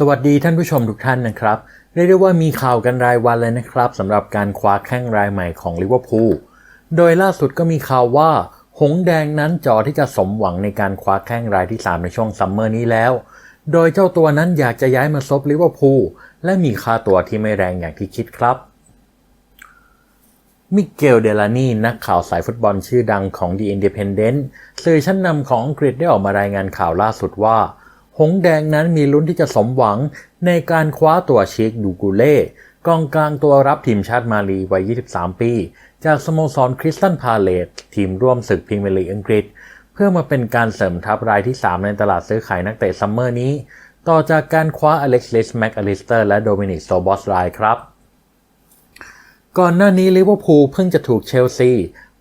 สวัสดีท่านผู้ชมทุกท่านนะครับ เรียกได้ว่ามีข่าวกันรายวันเลยนะครับสำหรับการคว้าแข้งรายใหม่ของลิเวอร์พูลโดยล่าสุดก็มีข่าวว่า หงแดงนั้นจอที่จะสมหวังในการคว้าแข้งรายที่ 3 ในช่วงซัมเมอร์นี้แล้ว โดยเจ้าตัวนั้นอยากจะย้ายมาซบลิเวอร์พูลและมีค่าตัวที่ไม่แรงอย่างที่คิดครับ มิเกลเดลานีนักข่าวสายฟุตบอลชื่อดังของ The Independent สื่อชั้นนำของอังกฤษได้ออกมารายงานข่าวล่าสุดว่า หงแดงนั้นมีลุ้นที่จะสมหวังในการคว้าตัวเชคดูกูเล่กองกลางตัวรับทีมชาติมาลีวัย 23 ปี จากสโมสรคริสตันพาเลตทีมร่วมศึกพรีเมียร์ลีกอังกฤษ เพื่อมาเป็นการเสริมทัพรายที่ 3 ในตลาดซื้อขายนักเตะซัมเมอร์นี้ ต่อจากการคว้าอเล็กซ์ลิสแม็กอลิสเตอร์และโดมินิกโซบอสไลครับ ก่อนหน้านี้ลิเวอร์พูลเพิ่งจะถูกเชลซี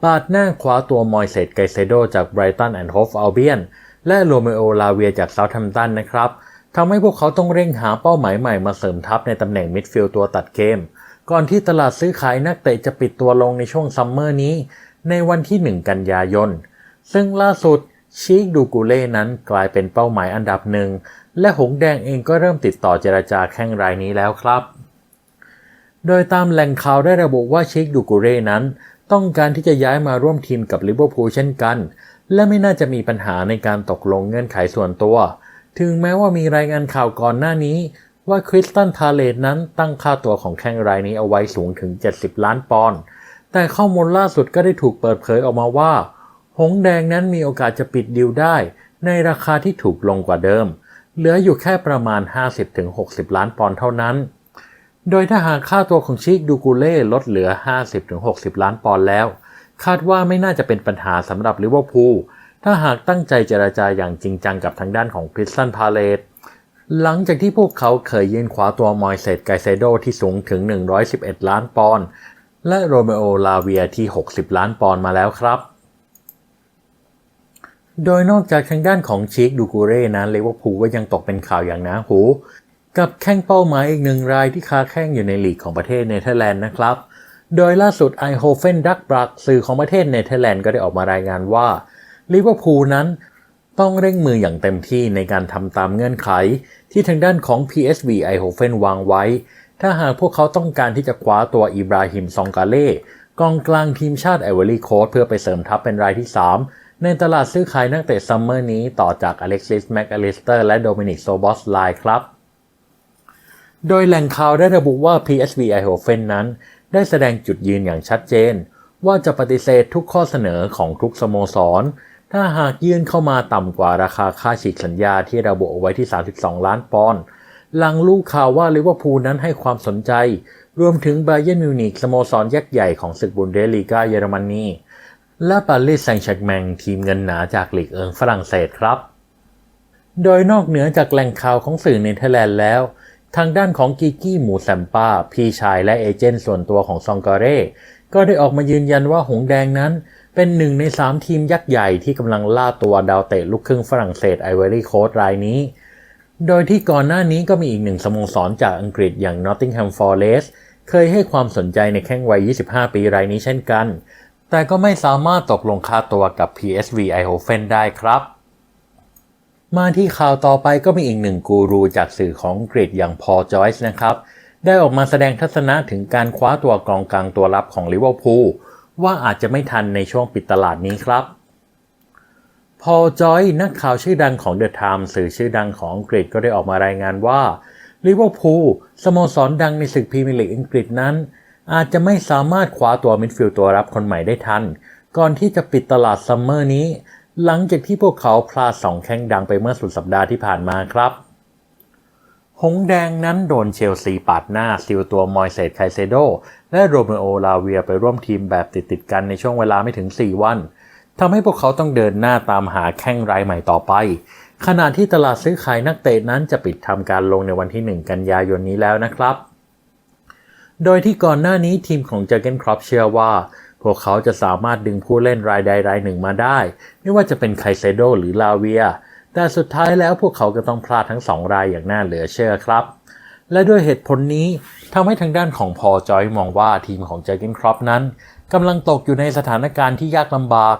ปาดหน้าคว้าตัวมอยเซตไกเซโดจากไบรตันแอนด์โฮฟอัลเบียน และโรเมโอลาเวียจากเซาท์แฮมป์ตันนะครับทำให้พวกเขาต้องเร่งหาเป้าหมายใหม่มาเสริมทัพในตำแหน่งมิดฟิลด์ตัวตัดเกม ก่อนที่ตลาดซื้อขายนักเตะจะปิดตัวลงในช่วงซัมเมอร์นี้ ในวันที่ 1 กันยายน ซึ่งล่าสุดชีกดูกูเล่นั้นกลายเป็นเป้าหมายอันดับหนึ่ง และหงแดงเองก็เริ่มติดต่อเจรจาแข่งรายนี้แล้วครับ โดยตามแหล่งข่าวได้ระบุว่าชิคดูกูเร่นั้น ต้องการที่จะย้ายมาร่วมทีมกับลิเวอร์พูลเช่นกัน และไม่น่าจะมีปัญหาในการตกลงเงื่อนไขส่วนตัว ถึงแม้ว่ามีรายงานข่าวก่อนหน้านี้ว่าคริสตันพาเลตนั้นตั้งค่าตัวของแข้งรายนี้เอาไว้สูงถึง 70 ล้านปอนด์ แต่ข้อมูลล่าสุดก็ได้ถูกเปิดเผยออกมาว่า หงแดงนั้นมีโอกาสจะปิดดีลได้ ในราคาที่ถูกลงกว่าเดิม เหลืออยู่แค่ประมาณ 50-60 ล้านปอนด์เท่านั้น โดยถ้าหากค่าตัวของชิคดูกูเล่ลดเหลือ 50-60 ล้านปอนด์แล้ว คาดว่าไม่น่าจะเป็นปัญหาสำหรับลิเวอร์พูลถ้าหากตั้งใจเจราจาอย่างจริงจังกับทางด้านของคริสตันพาเลตหลังจากที่พวกเขาเคยยื่นคว้าตัวมอยเซตไกเซโดที่สูงถึง 111 ล้านปอนด์และโรเมโอลาเวียที่ 60 ล้านปอนด์มาแล้วครับ โดยนอกจากทางด้านของชิคดูกูเร่นั้นลิเวอร์พูลก็ยังตกเป็นข่าวอย่างหนาหู กับแข้งเป้าหมายอีกหนึ่งรายที่ค้าแข้งอยู่ในลีกของประเทศเนเธอร์แลนด์นะครับ โดยล่าสุดไอโฮเฟนดักบรักสื่อของประเทศเนเธอร์แลนด์ก็ได้ออกมารายงานว่าลิเวอร์พูลนั้นต้องเร่งมืออย่างเต็มที่ในการทำตามเงื่อนไข ที่ทางด้านของ PSV ไอโฮเฟนวางไว้ ถ้าหากพวกเขาต้องการที่จะคว้าตัวอิบราฮิมซองกาเล่กองกลางทีมชาติไอวอรี่โคสเพื่อไปเสริมทัพเป็นรายที่ 3 ในตลาดซื้อขายนักเตะซัมเมอร์นี้ต่อจากอเล็กซิสแม็กอลิสเตอร์และโดมินิกโซบอสไลครับ โดยแหล่งข่าวได้ระบุว่า PSV Eindhoven นั้น ได้แสดงจุดยืนอย่างชัดเจน ว่าจะปฏิเสธทุกข้อเสนอของทุกสโมสร ถ้าหากยื่นเข้ามาต่ำกว่าราคาค่าฉีกสัญญาที่ระบุเอาไว้ที่ 32 ล้านปอนด์หลังรู้ข่าวว่าลิเวอร์พูลนั้นให้ความสนใจ รวมถึงบาเยร์นมิวนิกสโมสรยักษ์ใหญ่ของศึกบุนเดสลีกาเยอรมนีและปารีสแซงต์แชร์กแมงทีมเงินหนาจากลีกเอิงฝรั่งเศสครับ โดยนอกเหนือจากแหล่งข่าวของสื่อเนเธอร์แลนด์แล้ว ทางด้านของกิกี้หมูแซมป้า พี่ชายและเอเจนต์ส่วนตัวของซองกาเร่ก็ได้ออกมายืนยันว่าหงแดงนั้น เป็นหนึ่งในสามทีมยักษ์ใหญ่ที่กำลังล่าตัวดาวเตะลูกครึ่งฝรั่งเศสไอวอรี่โคสต์รายนี้ โดยที่ก่อนหน้านี้ก็มีอีกหนึ่งสโมสรจากอังกฤษอย่าง Nottingham Forest เคยให้ความสนใจในแข้งวัย 25 ปีรายนี้เช่นกัน แต่ก็ไม่สามารถตกลงค่าตัวกับ PSV Eindhoven ได้ครับ มาที่ข่าวต่อไปก็มีอีกหนึ่งกูรูจากสื่อของอังกฤษอย่างพอจอยส์นะครับ ได้ออกมาแสดงทัศนะถึงการคว้าตัวกองกลางตัวรับของลิเวอร์พูลว่าอาจจะไม่ทันในช่วงปิดตลาดนี้ครับพอจอยนักข่าวชื่อดังของเดอะไทม์สื่อชื่อดังของอังกฤษก็ได้ออกมารายงานว่าลิเวอร์พูลสโมสรดังในศึกพรีเมียร์ลีกอังกฤษนั้น อาจจะไม่สามารถคว้าตัวมิดฟิลด์ตัวรับคนใหม่ได้ทัน ก่อนที่จะปิดตลาดซัมเมอร์นี้ หลังจากที่พวกเขาพลาดสองแข้งดังไปเมื่อสุดสัปดาห์ที่ผ่านมาครับ หงแดงนั้นโดนเชลซีปาดหน้าซิลตัวมอยเซตไคเซโด และโรเมโอลาเวียไปร่วมทีมแบบติดๆกันในช่วงเวลาไม่ถึง 4 วันทำให้พวกเขาต้องเดินหน้าตามหาแข้งรายใหม่ต่อไป ขณะที่ตลาดซื้อขายนักเตะนั้นจะปิดทำการลงในวันที่ 1 กันยายนนี้แล้วนะครับ โดยที่ก่อนหน้านี้ทีมของเจอเกนครอปเชื่อว่า พวกเขาจะสามารถดึงผู้เล่นรายใดรายหนึ่งมาได้ ไม่ว่าจะเป็นไคเซโดหรือลาเวีย แต่สุดท้ายแล้วพวกเขาก็ต้องพลาดทั้งสองรายอย่างน่าเหลือเชื่อครับ และด้วยเหตุผลนี้ทำให้ทางด้านของพอจอยมองว่าทีมของเจอร์เกนครอปนั้นกำลังตกอยู่ในสถานการณ์ที่ยากลำบาก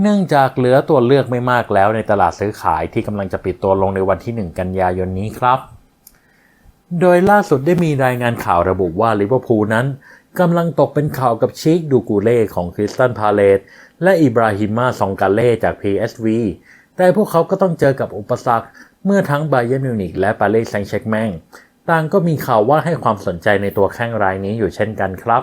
เนื่องจากเหลือตัวเลือกไม่มากแล้วในตลาดซื้อขายที่กำลังจะปิดตัวลงในวันที่ 1 กันยายนนี้ครับ โดยล่าสุดได้มีรายงานข่าวระบุว่าลิเวอร์พูลนั้น กำลังตกเป็นข่าวกับชิคดูกูเล่ของคริสตันพาเลตและอิบราฮิมาซองกาเล่จาก PSV แต่พวกเขาก็ต้องเจอกับอุปสรรค เมื่อทั้งไบเยนมิวนิกและปารีสแซงต์แชร์กแมงต่างก็มีข่าวว่าให้ความสนใจในตัวแข้งรายนี้อยู่เช่นกันครับ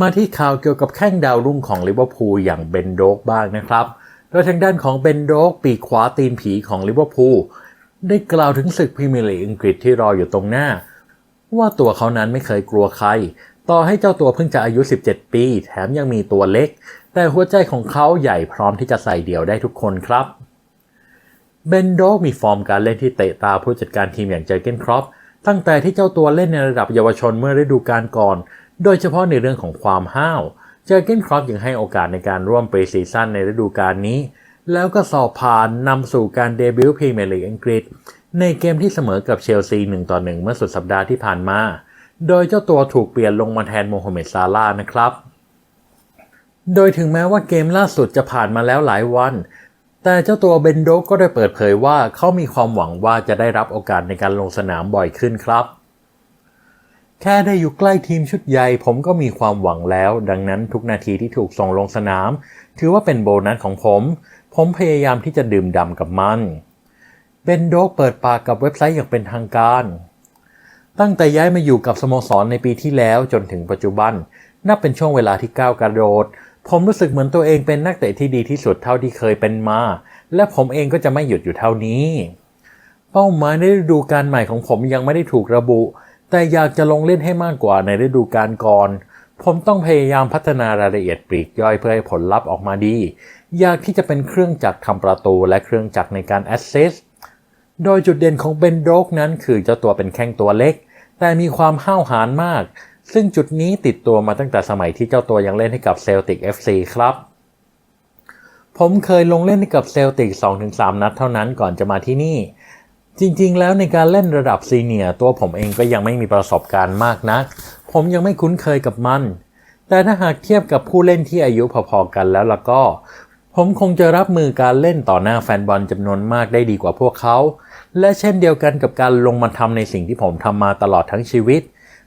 มาที่ข่าวเกี่ยวกับแข้งดาวรุ่งของลิเวอร์พูลอย่างเบนโดกบ้างนะครับ โดยทางด้านของเบนโดกปีขวาตีนผีของลิเวอร์พูลได้กล่าวถึงศึกพรีเมียร์ลีกอังกฤษที่รออยู่ตรงหน้า ว่าตัวเขานั้นไม่เคยกลัวใคร ต่อให้เจ้าตัวเพิ่งจะอายุ 17 ปี แถมยังมีตัวเล็ก แต่หัวใจของเขาใหญ่พร้อมที่จะใส่เดี่ยวได้ทุกคนครับ เบนโดกมีฟอร์มการเล่นที่เตะตาผู้จัดการทีมอย่างเจอเกนครอปตั้งแต่ที่เจ้าตัวเล่นในระดับเยาวชนเมื่อฤดูกาลก่อน โดยเฉพาะในเรื่องของความห้าว เจอเกนครอปยังให้โอกาสในการร่วมปรีซีซั่นในฤดูกาลนี้ แล้วก็สอบผ่านนำสู่การเดบิวต์พรีเมียร์ลีกอังกฤษ ในเกมที่เสมอกับเชลซี1ต่อ1เมื่อสุดสัปดาห์ที่ผ่านมา โดยเจ้าตัวถูกเปลี่ยนลงมาแทนโมฮัมเหม็ดซาลานะครับ โดยถึงแม้ว่าเกมล่าสุดจะผ่านมาแล้วหลายวัน แต่เจ้าตัวเบนโดกก็ได้เปิดเผยว่าเขามีความหวังว่าจะได้รับโอกาสในการลงสนามบ่อยขึ้นครับ แค่ได้อยู่ใกล้ทีมชุดใหญ่ผมก็มีความหวังแล้ว ดังนั้นทุกนาทีที่ถูกส่งลงสนาม ถือว่าเป็นโบนัสของผม ผมพยายามที่จะดื่มด่ำกับมัน เบนโดกเปิดปากกับเว็บไซต์อย่างเป็นทางการ ตั้งแต่ย้ายมาอยู่กับสโมสรในปีที่แล้วจนถึงปัจจุบัน นับเป็นช่วงเวลาที่ก้าวกระโดด ผมรู้สึกเหมือนตัวเองเป็นนักเตะที่ดีที่สุดเท่าที่เคยเป็นมา และผมเองก็จะไม่หยุดอยู่เท่านี้ เป้าหมายในฤดูกาลใหม่ของผมยังไม่ได้ถูกระบุ แต่อยากจะลงเล่นให้มากกว่าในฤดูกาลก่อน ผมต้องพยายามพัฒนารายละเอียดปลีกย่อยเพื่อให้ผลลัพธ์ออกมาดี อยากที่จะเป็นเครื่องจักรทำประตูและเครื่องจักรในการแอสเซสต โดยจุดเด่นของเบนโดกนั้นคือเจ้าตัวเป็นแข้งตัวเล็ก แต่มีความห้าวหาญมาก ซึ่งจุดนี้ติดตัวมาตั้งแต่สมัยที่เจ้าตัวยังเล่นให้กับเซลติก FC ครับ ผมเคยลงเล่นให้กับเซลติก 2-3 นัดเท่านั้นก่อนจะมาที่นี่ จริงๆ แล้วในการเล่นระดับซีเนียตัวผมเองก็ยังไม่มีประสบการณ์มากนัก ผมยังไม่คุ้นเคยกับมัน แต่ถ้าหากเทียบกับผู้เล่นที่อายุพอๆกันแล้วล่ะก็ ผมคงจะรับมือการเล่นต่อหน้าแฟนบอลจำนวนมากได้ดีกว่าพวกเขา และเช่นเดียวกันกับการลงมาทำในสิ่งที่ผมทำมาตลอดทั้งชีวิต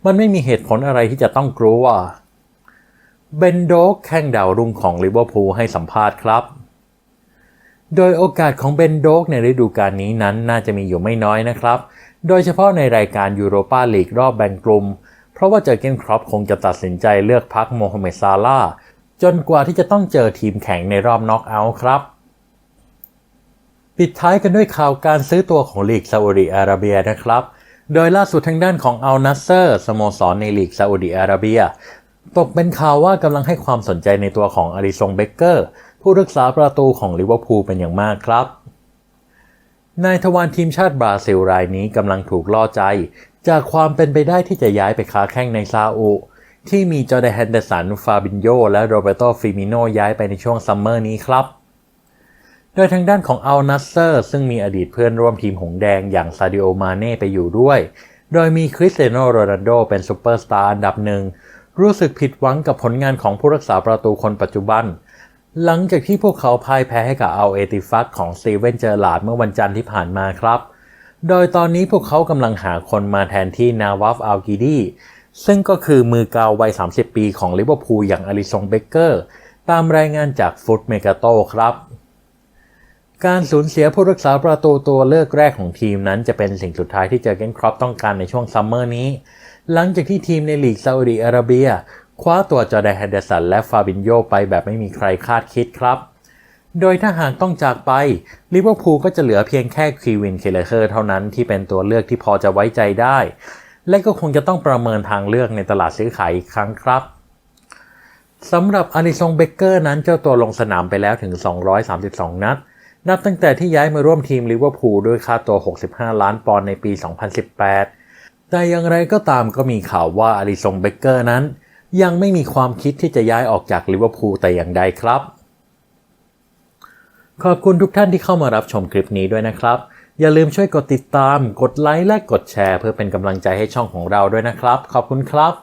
มันไม่มีเหตุผลอะไรที่จะต้องกลัวเบนโดกแข้งดาวรุ่งของลิเวอร์พูลให้สัมภาษณ์ครับ โดยโอกาสของเบนโดกในฤดูกาลนี้นั้นน่าจะมีอยู่ไม่น้อยนะครับ โดยเฉพาะในรายการยูโรปาลีกรอบแบ่งกลุ่ม เพราะว่าเจอเกนครอปคงจะตัดสินใจเลือกพักโมฮัมเหม็ดซาลาจนกว่าที่จะต้องเจอทีมแข่งในรอบน็อกเอาท์ครับ ปิดท้ายกันด้วยข่าวการซื้อตัวของลีกซาอุดิอาระเบียนะครับ โดยล่าสุดทางด้านของอัลนัสเซอร์สโมสรในลีกซาอุดิอาระเบีย ตกเป็นข่าวว่ากำลังให้ความสนใจในตัวของอาริซงเบเกอร์ ผู้รักษาประตูของลิเวอร์พูลเป็นอย่างมากครับ นายทวารทีมชาติบราซิลรายนี้กำลังถูกล่อใจ จากความเป็นไปได้ที่จะย้ายไปค้าแข้งในซาอุที่มีจอร์แดนแฮนเดอร์สัน ฟาบินโยและโรเบโตฟิมิโนย้ายไปในช่วงซัมเมอร์นี้ครับ โดยทางด้านของอัลนัสเซอร์ซึ่งมีอดีตเพื่อนร่วมทีมหงแดงอย่างซาดิโอมาเน่ไปอยู่ด้วย โดยมีคริสเตียโนโรนัลโดเป็นซูเปอร์สตาร์อันดับหนึ่ง รู้สึกผิดหวังกับผลงานของผู้รักษาประตูคนปัจจุบัน หลังจากที่พวกเขาพ่ายแพ้ให้กับอัลเอติฟักของสตีเวนเจอร์ลาร์ดเมื่อวันจันทร์ที่ผ่านมาครับ โดยตอนนี้พวกเขากำลังหาคนมาแทนที่นาวาฟอัลกิดีซึ่งก็คือมือกาววัย 30 ปีของลิเวอร์พูลอย่างอลิซงเบเกอร์ ตามรายงานจากฟุตเมกาโตครับ การสูญเสียผู้รักษาประตูตัวเลือกแรกของทีมนั้นจะเป็นสิ่งสุดท้ายที่เจอเกนครอปต้องการในช่วงซัมเมอร์นี้ หลังจากที่ทีมในลีกซาอุดิอาระเบีย คว้าตัวจอแดนแฮนเดอร์สันและฟาบินโยไปแบบไม่มีใครคาดคิดครับ โดยถ้าหากต้องจากไปลิเวอร์พูลก็จะเหลือเพียงแค่คีวินเคเลเคอร์เท่านั้นที่เป็นตัวเลือกที่พอจะไว้ใจได้ และก็คงจะต้องประเมินทางเลือกในตลาดซื้อขายอีกครั้งครับสำหรับอาริซงเบเกอร์นั้นเจ้าตัวลงสนามไปแล้วถึง 232 นัด นับตั้งแต่ที่ย้ายมาร่วมทีมลิเวอร์พูลด้วยค่าตัว 65 ล้านปอนด์ในปี 2018 แต่อย่างไรก็ตามก็มีข่าวว่าอาริซงเบเกอร์นั้น ยังไม่มีความคิดที่จะย้ายออกจากลิเวอร์พูลแต่อย่างใดครับ ขอบคุณทุกท่านที่เข้ามารับชมคลิปนี้ด้วยนะครับ อย่าลืมช่วยกดติดตาม กดไลค์และกดแชร์ เพื่อเป็นกำลังใจให้ช่องของเราด้วยนะครับ ขอบคุณครับ